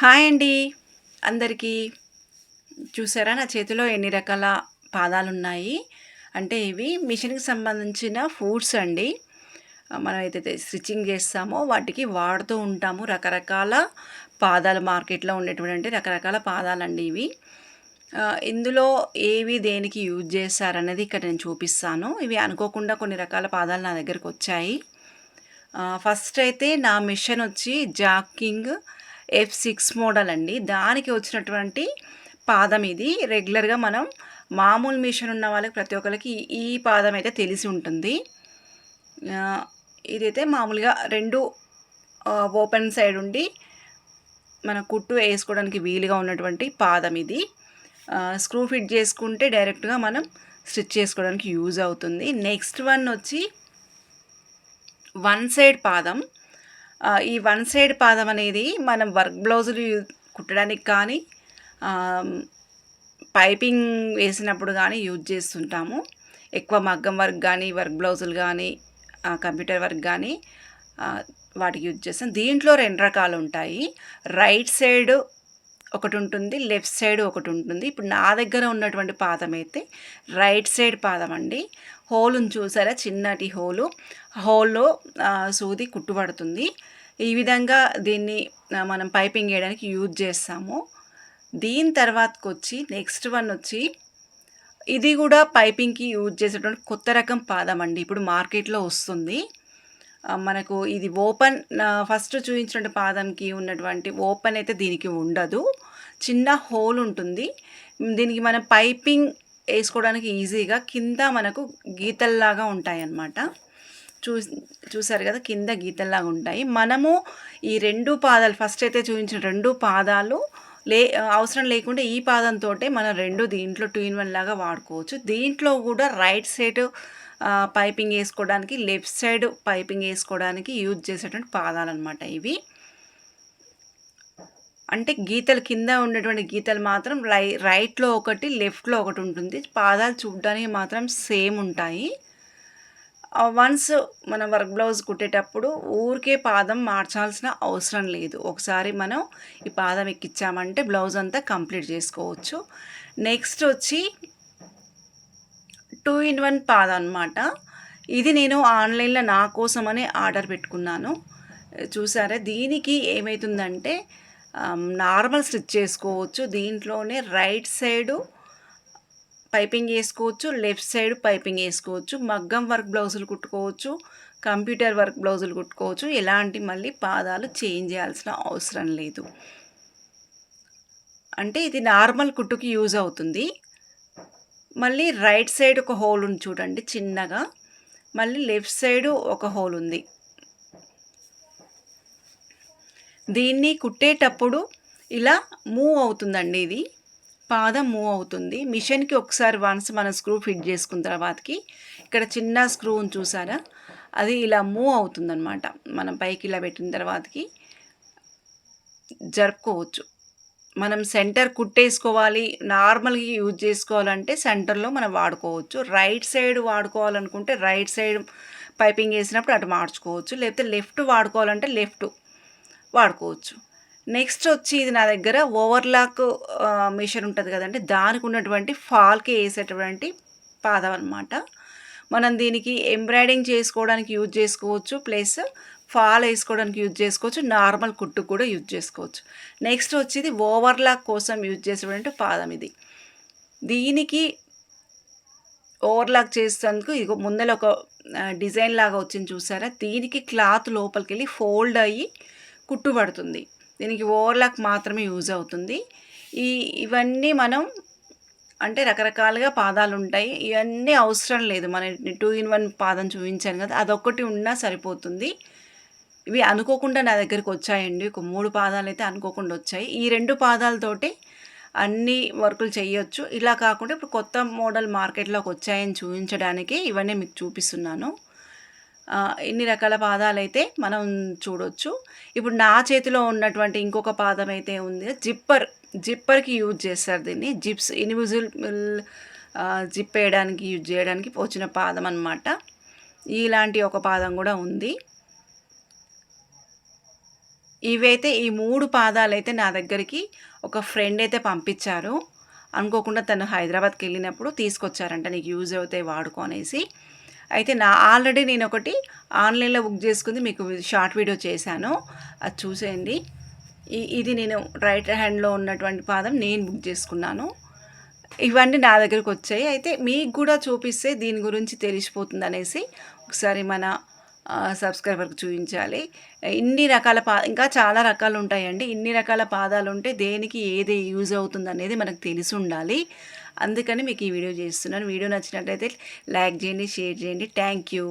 Hi అండి. అందరికీ చూసారా? నా చేతిలో ఎన్ని రకాల పాదాలు ఉన్నాయి అంటే ఇవి మిషన్కి సంబంధించిన ఫుడ్స్ అండి. మనం ఏదైతే స్టిచ్చింగ్ చేస్తామో. వాటికి వాడుతూ ఉంటాము. రకరకాల పాదాలు మార్కెట్లో ఉండేటువంటి రకరకాల పాదాలండి ఇవి. ఇందులో ఏవి దేనికి యూజ్ చేస్తారనేది ఇక్కడ నేను చూపిస్తాను. ఇవి అనుకోకుండా కొన్ని రకాల పాదాలు నా దగ్గరకు వచ్చాయి. ఫస్ట్ అయితే నా మిషన్ వచ్చి జాకింగ్ ఎఫ్ సిక్స్ మోడల్ అండి. దానికి వచ్చినటువంటి పాదం ఇది. రెగ్యులర్గా మనం మామూలు మిషన్ ఉన్న వాళ్ళకి ప్రతి ఒక్కరికి ఈ పాదం అయితే తెలిసి ఉంటుంది. ఇదైతే మామూలుగా రెండు ఓపెన్ సైడ్ ఉండి మన కుట్టు వేసుకోవడానికి వీలుగా ఉన్నటువంటి పాదం ఇది. స్క్రూ ఫిట్ చేసుకుంటే డైరెక్ట్గా మనం స్టిచ్ చేసుకోవడానికి యూజ్ అవుతుంది. నెక్స్ట్ వన్ వచ్చి వన్ సైడ్ పాదం. ఈ వన్ సైడ్ పాదం అనేది మనం వర్క్ బ్లౌజులు కుట్టడానికి కానీ పైపింగ్ వేసినప్పుడు కానీ యూజ్ చేస్తుంటాము. ఎక్కువ మగ్గం వర్క్ కానీ వర్క్ బ్లౌజులు కానీ కంప్యూటర్ వర్క్ కానీ వాటికి యూజ్ చేస్తాం. దీంట్లో రెండు రకాలు ఉంటాయి. రైట్ సైడ్ ఒకటి ఉంటుంది లెఫ్ట్ సైడ్ ఒకటి ఉంటుంది. ఇప్పుడు నా దగ్గర ఉన్నటువంటి పాదం అయితే రైట్ సైడ్ పాదం అండి. హోల్ని చూసారా? చిన్నటి హోలు. హోల్లో సూది కుట్టుబడుతుంది. ఈ విధంగా దీన్ని మనం పైపింగ్ వేయడానికి యూజ్ చేస్తాము. దీని తర్వాతకు వచ్చి నెక్స్ట్ వన్ వచ్చి ఇది కూడా పైపింగ్కి యూజ్ చేసేటువంటి కొత్త రకం పాదం అండి. ఇప్పుడు మార్కెట్లో వస్తుంది. మనకు ఇది ఓపెన్ ఫస్ట్ చూపించిన పాదంకి ఉన్నటువంటి ఓపెన్ అయితే దీనికి ఉండదు. చిన్న హోల్ ఉంటుంది. దీనికి మనం పైపింగ్ వేసుకోవడానికి ఈజీగా కింద మనకు గీతల్లాగా ఉంటాయి అన్నమాట చూ చూసారు కదా కింద గీతల్లాగా ఉంటాయి. మనము ఈ రెండు పాదాలు ఫస్ట్ అయితే చూపించిన రెండు పాదాలు లే అవసరం లేకుండా ఈ పాదంతో మనం రెండు దీంట్లో టూ ఇన్ వన్ లాగా వాడుకోవచ్చు. దీంట్లో కూడా రైట్ సైడ్ పైపింగ్ వేసుకోవడానికి లెఫ్ట్ సైడ్ పైపింగ్ వేసుకోవడానికి యూజ్ చేసేటువంటి పాదాలు అనమాట ఇవి. అంటే గీతలు కింద ఉండేటువంటి గీతలు మాత్రం రై రైట్లో ఒకటి లెఫ్ట్లో ఒకటి ఉంటుంది. పాదాలు చూడడానికి మాత్రం సేమ్ ఉంటాయి. వన్స్ మనం వర్క్ బ్లౌజ్ కుట్టేటప్పుడు ఊరికే పాదం మార్చాల్సిన అవసరం లేదు. ఒకసారి మనం ఈ పాదం ఎక్కిచ్చామంటే బ్లౌజ్ అంతా కంప్లీట్ చేసుకోవచ్చు. నెక్స్ట్ వచ్చి టూ ఇన్ వన్ పాద అనమాట ఇది నేను ఆన్లైన్లో నా కోసమనే ఆర్డర్ పెట్టుకున్నాను. చూసారా? దీనికి ఏమవుతుందంటే Um, నార్మల్ స్టిచ్ చేసుకోవచ్చు. దీంట్లోనే రైట్ సైడు పైపింగ్ వేసుకోవచ్చు లెఫ్ట్ సైడ్ పైపింగ్ వేసుకోవచ్చు మగ్గం వర్క్ బ్లౌజులు కుట్టుకోవచ్చు కంప్యూటర్ వర్క్ బ్లౌజులు కుట్టుకోవచ్చు. ఎలాంటి మళ్ళీ పాదాలు చేంజ్ చేయాల్సిన అవసరం లేదు. అంటే ఇది నార్మల్ కుట్టుకి యూజ్ అవుతుంది. మళ్ళీ రైట్ సైడ్ ఒక హోల్ ఉంది చూడండి చిన్నగా. మళ్ళీ లెఫ్ట్ సైడ్ ఒక హోల్ ఉంది. దీన్ని కుట్టేటప్పుడు ఇలా మూవ్ అవుతుందండి ఇది. పాదం మూవ్ అవుతుంది. మిషన్కి ఒకసారి వన్స్ మనం స్క్రూ ఫిట్ చేసుకున్న తర్వాతకి ఇక్కడ చిన్న స్క్రూ చూసారా? అది ఇలా మూవ్ అవుతుందన్నమాట. మనం పైకి ఇలా పెట్టిన తర్వాతకి జరుపుకోవచ్చు. మనం సెంటర్ కుట్టేసుకోవాలి. నార్మల్గా యూజ్ చేసుకోవాలంటే సెంటర్లో మనం వాడుకోవచ్చు. రైట్ సైడ్ వాడుకోవాలనుకుంటే రైట్ సైడ్ పైపింగ్ వేసినప్పుడు అటు మార్చుకోవచ్చు. లేకపోతే లెఫ్ట్ వాడుకోవాలంటే లెఫ్ట్ వాడుకోవచ్చు. నెక్స్ట్ వచ్చి ఇది నా దగ్గర ఓవర్లాక్ మిషన్ ఉంటుంది కదండి. దానికి ఉన్నటువంటి ఫాల్కి వేసేటువంటి పాదం అనమాట మనం దీనికి ఎంబ్రాయిడింగ్ చేసుకోవడానికి యూజ్ చేసుకోవచ్చు. ప్లస్ ఫాల్ వేసుకోవడానికి యూజ్ చేసుకోవచ్చు. నార్మల్ కుట్టు కూడా యూజ్ చేసుకోవచ్చు. నెక్స్ట్ వచ్చేది ఓవర్లాక్ కోసం యూజ్ చేసేటువంటి పాదం ఇది. దీనికి ఓవర్లాక్ చేసేందుకు ఇది ముందర ఒక డిజైన్ లాగా వచ్చింది చూసారా? దీనికి క్లాత్ లోపలికి వెళ్ళి ఫోల్డ్ అయ్యి కుట్టుబడుతుంది. దీనికి ఓవర్లాక్ మాత్రమే యూజ్ అవుతుంది. ఈ ఇవన్నీ మనం అంటే రకరకాలుగా పాదాలు ఉంటాయి. ఇవన్నీ అవసరం లేదు. మన టూ ఇన్ వన్ పాదం చూపించాను కదా అదొక్కటి ఉన్నా సరిపోతుంది. ఇవి అనుకోకుండా నా దగ్గరికి వచ్చాయండి. ఒక మూడు పాదాలు అయితే అనుకోకుండా వచ్చాయి. ఈ రెండు పాదాలతోటి అన్ని వర్కులు చేయొచ్చు. ఇలా కాకుండా ఇప్పుడు కొత్త మోడల్ మార్కెట్లోకి వచ్చాయని చూపించడానికి ఇవన్నీ మీకు చూపిస్తున్నాను. ఇన్ని రకాల పాదాలు అయితే మనం చూడొచ్చు. ఇప్పుడు నా చేతిలో ఉన్నటువంటి ఇంకొక పాదం అయితే ఉంది. జిప్పర్ జిప్పర్కి యూజ్ చేస్తారు దీన్ని. జిప్స్ ఇన్విజిబుల్ జిప్ వేయడానికి యూజ్ చేయడానికి వచ్చిన పాదం అనమాట ఇలాంటి ఒక పాదం కూడా ఉంది. ఇవైతే ఈ మూడు పాదాలు అయితే నా దగ్గరికి ఒక ఫ్రెండ్ అయితే పంపించారు. అనుకోకుండా తను హైదరాబాద్కి వెళ్ళినప్పుడు తీసుకొచ్చారంట నీకు యూజ్ అవుతాయి వాడుకోనేసి అనేసి. అయితే నా ఆల్రెడీ నేను ఒకటి ఆన్లైన్లో బుక్ చేసుకుంది మీకు షార్ట్ వీడియో చేశాను. అది చూసేయండి. ఇది నేను రైట్ హ్యాండ్లో ఉన్నటువంటి పాదం నేను బుక్ చేసుకున్నాను. ఇవన్నీ నా దగ్గరకు వచ్చాయి. అయితే మీకు కూడా చూపిస్తే దీని గురించి తెలిసిపోతుంది అనేసి ఒకసారి మన సబ్స్క్రైబర్కి చూపించాలి. ఇన్ని రకాల పా ఇంకా చాలా రకాలు ఉంటాయండి. ఇన్ని రకాల పాదాలు ఉంటే దేనికి ఏది యూజ్ అవుతుంది అనేది మనకు తెలిసి ఉండాలి. అందుకని మీకు ఈ వీడియో చేస్తున్నాను. వీడియో నచ్చినట్లయితే లైక్ చేయండి షేర్ చేయండి. Thank you